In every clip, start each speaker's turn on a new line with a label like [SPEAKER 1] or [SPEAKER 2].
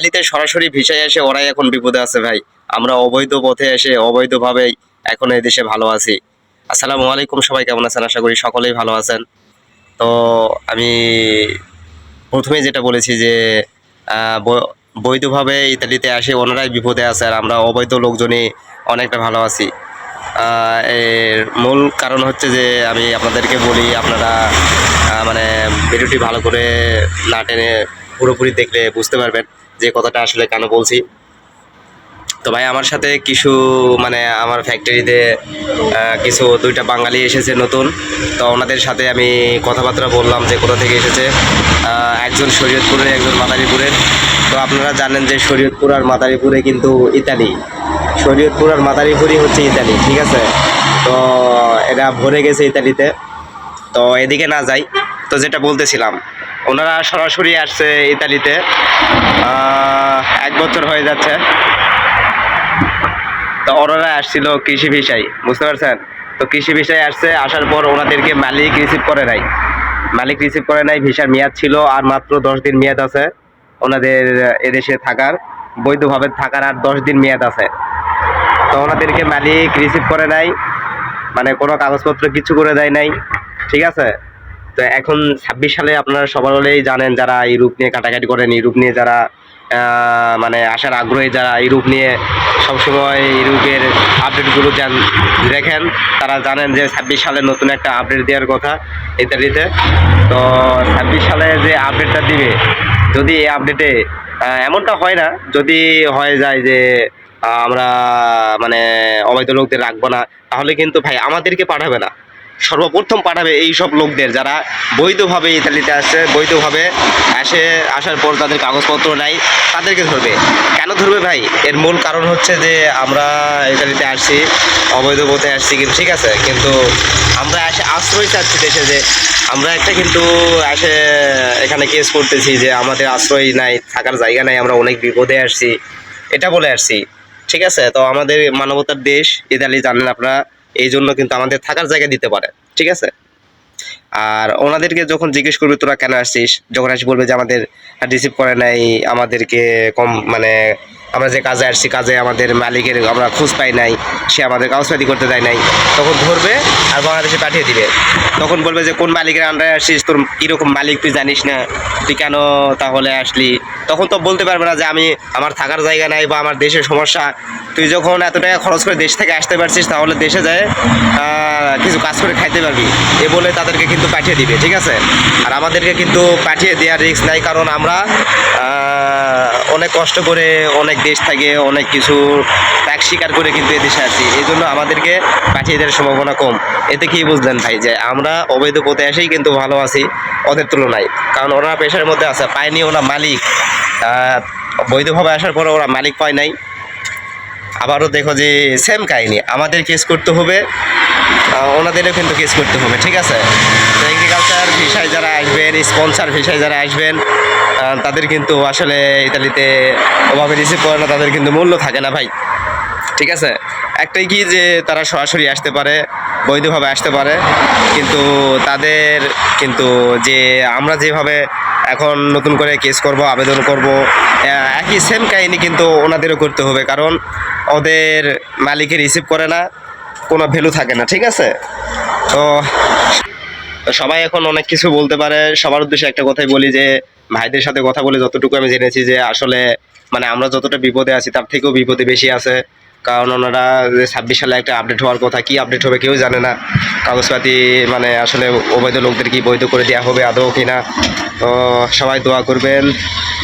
[SPEAKER 1] ইতালিতে সরাসরি ভিসায় এসে ওরাই এখন বিপদে আছে ভাই। আমরা অবৈধ পথে এসে অবৈধভাবেই এখন এই দেশে ভালো আছি। আসসালামু আলাইকুম, সবাই কেমন আছেন? আশা করি সকলেই ভালো আছেন। তো আমি প্রথমে যেটা বলেছি যে বৈধভাবে ইতালিতে আসে ওনারাই বিপদে আছে আর আমরা অবৈধ লোকজনই অনেকটা ভালো আছি। এর মূল কারণ হচ্ছে যে, আমি আপনাদেরকে বলি, আপনারা মানে ভিডিওটি ভালো করে না টেনে পুরোপুরি দেখলে বুঝতে পারবেন। যে কথাটা আসলে কেন বলছি? তো ভাই, আমার সাথে কিছু মানে আমার ফ্যাক্টরিতে কিছু দুইটা বাঙালি এসেছে নতুন। তো ওনাদের সাথে আমি কথাবার্তা বললাম যে কোথা থেকে এসেছে। একজন শরীয়তপুরের, একজন মাদারীপুরের। তো আপনারা জানেন যে শরীয়তপুর আর মাদারীপুরে কিন্তু ইতালি। শরীয়তপুর আর মাদারীপুরই হচ্ছে ইতালি, ঠিক আছে? তো এরা ভরে গেছে ইতালিতে। তো এদিকে না যাই, তো যেটা বলতেছিলাম ওনারা সরাসরি আসছে ইতালিতে এক বছর হয়ে যাচ্ছে। তো ওনারা আসছিল কৃষি ভিসায়, বুঝতে পারছেন? তো কৃষি ভিসায় আসছে, আসার পর ওনাদেরকে মালিক রিসিভ করে নাই। মালিক রিসিভ করে নাই, ভিসার মেয়াদ ছিল আর মাত্র দশ দিন মেয়াদ আছে। ওনাদের এদেশে থাকার, বৈধভাবে থাকার আর দশ দিন মেয়াদ আছে। তো ওনাদেরকে মালিক রিসিভ করে নাই মানে কোনো কাগজপত্র কিছু করে দেয় নাই, ঠিক আছে? তো এখন ছাব্বিশ সালে আপনারা সবার হলেই জানেন যারা ইউরোপ নিয়ে কাটাকাটি করেন ইউরোপ নিয়ে যারা মানে আসার আগ্রহী, যারা ইউরোপ নিয়ে সবসময় ইউরোপের আপডেটগুলো জান দেখেন, তারা জানেন যে ছাব্বিশ সালে নতুন একটা আপডেট দেওয়ার কথা ইত্যাদিতে। তো ছাব্বিশ সালে যে আপডেটটা দিবে, যদি এই আপডেটে এমনটা হয় না, যদি হয়ে যায় যে আমরা মানে অবৈধ লোকদের রাখব না, তাহলে কিন্তু ভাই আমাদেরকে পাঠাবে না। সর্বপ্রথম পাঠাবে এই সব লোকদের যারা বৈধভাবে ইতালিতে আসছে বৈধভাবে আসে, আসার পর তাদের কাগজপত্র নাই তাদেরকে ধরবে। কেন ধরবে ভাই? এর মূল কারণ হচ্ছে যে আমরা ইতালিতে আসছি, অবৈধ পথে আসছি কিন্তু, ঠিক আছে? কিন্তু আমরা এসে আশ্রয় চাচ্ছি দেশে যে আমরা একটা কিন্তু এসে এখানে কেস করতেছি যে আমাদের আশ্রয় নাই, থাকার জায়গা নাই, আমরা অনেক বিপদে আসছি। এটা বলে আসছি, ঠিক আছে? তো আমাদের মানবতার দেশ, ইতালি জানেন আপনারা এই জন্য কিন্তু আমাদের থাকার জায়গা দিতে পারে, ঠিক আছে? আর ওনাদেরকে যখন জিজ্ঞেস করবে, তোরা কেন আসছিস? যখন আসি বলবে যে, আমাদের রিসিভ করে নাই, আমাদেরকে কম মানে আমরা যে কাজে আসছি, কাজে আমাদের মালিকের আমরা খোঁজ পাই নাই, সে আমাদের কাগজপাতি করতে দেয় নাই। তখন ধরবে আর বাংলাদেশে পাঠিয়ে দিবে। তখন বলবে যে, কোন মালিকের আন্ডারে আসছিস? তোর কীরকম মালিক তুই জানিস না? তুই কেন তাহলে আসলি? তখন তো বলতে পারবে না যে আমি আমার থাকার জায়গা নাই বা আমার দেশের সমস্যা। তুই যখন এত টাকা খরচ করে দেশ থেকে আসতে পারছিস, তাহলে দেশে যায় কিছু কাজ করে খাইতে পারবি। এ বলে তাদেরকে কিন্তু পাঠিয়ে দিবে, ঠিক আছে? আর আমাদেরকে কিন্তু পাঠিয়ে দেওয়ার রিস্ক নাই, কারণ আমরা অনেক কষ্ট করে অনেক দেশ থেকে অনেক কিছু ত্যাগ স্বীকার করে কিন্তু এদেশে আসি এই জন্য আমাদেরকে পাঠিয়ে দেওয়ার সম্ভাবনা কম। এতে কি বুঝলেন ভাই, যে আমরা অবৈধ পথে এসেই কিন্তু ভালো আছি, ওদের তুলনায়। কারণ ওরা পেশার মধ্যে আছে পায়নি ওরা মালিক। বৈধভাবে আসার পরে ওরা মালিক পায় নাই। আবারও দেখো যে সেম কাহিনি, আমাদের কেস করতে হবে ওনাদেরও কিন্তু কেস করতে হবে, ঠিক আছে? তো এগ্রিকালচার ভিসায় যারা আসবেন স্পন্সার ভিসায় যারা আসবেন তাদের কিন্তু আসলে ইতালিতে ওভাবে রিসিভ করে না, তাদের কিন্তু মূল্য থাকে না ভাই। ঠিক আছে? একটাই কি যে তারা সরাসরি আসতে পারে, বৈধভাবে আসতে পারে, কিন্তু তাদের কিন্তু যে আমরা যেভাবে এখন নতুন করে কেস করব, আবেদন করব। একই সেম কাহিনী কিন্তু ওনাদেরও করতে হবে, কারণ ওদের মালিকে রিসিভ করে না, কোনো ভ্যালু থাকে না, ঠিক আছে? তো সবাই এখন অনেক কিছু বলতে পারে। সবার উদ্দেশ্যে একটা কথাই বলি যে, ভাইদের সাথে কথা বলে যতটুকু আমি জেনেছি যে আসলে মানে আমরা যতটা বিপদে আছি তার থেকেও বিপদে বেশি আছে। কারণ ওনারা ছাব্বিশ সালে একটা আপডেট হওয়ার কথা, কি আপডেট হবে কেউ জানে না। কাগজপাতি মানে আসলে অবৈধ লোকদের কি বৈধ করে দেওয়া হবে আদৌ কি না? তো সবাই দোয়া করবেন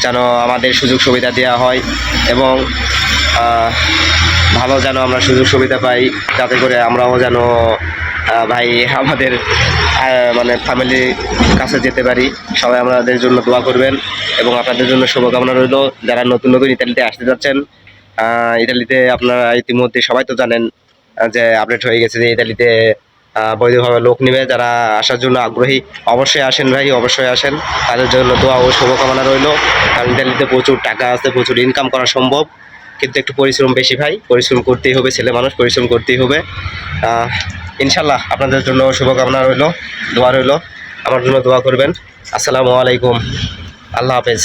[SPEAKER 1] যেন আমাদের সুযোগ সুবিধা দেওয়া হয় এবং ভালো যেন আমরা সুযোগ সুবিধা পাই, যাতে করে আমরাও যেন ভাই আমাদের মানে ফ্যামিলির কাছে যেতে পারি। সবাই আমাদের জন্য দোয়া করবেন এবং আপনাদের জন্য শুভকামনা রইল। যারা নতুন নতুন ইতালিতে আসতে যাচ্ছেন ইতালিতে আপনারা ইতিমধ্যে সবাই তো জানেন যে আপডেট হয়ে গেছে যে ইতালিতে বৈধভাবে লোক নেবে। যারা আসার জন্য আগ্রহী, অবশ্যই আসেন ভাই, অবশ্যই আসেন। তাদের জন্য দোয়া ও শুভকামনা রইল। কারণ ইতালিতে প্রচুর টাকা আছে, প্রচুর ইনকাম করা সম্ভব। কিন্তু একটু পরিশ্রম বেশি ভাই। পরিশ্রম করতেই হবে, ছেলে মানুষ, পরিশ্রম করতেই হবে। ইনশাল্লাহ আপনাদের জন্য শুভকামনা রইল, দোয়া রইল। আমার জন্য দোয়া করবেন। আসসালামু আলাইকুম। আল্লাহ হাফেজ।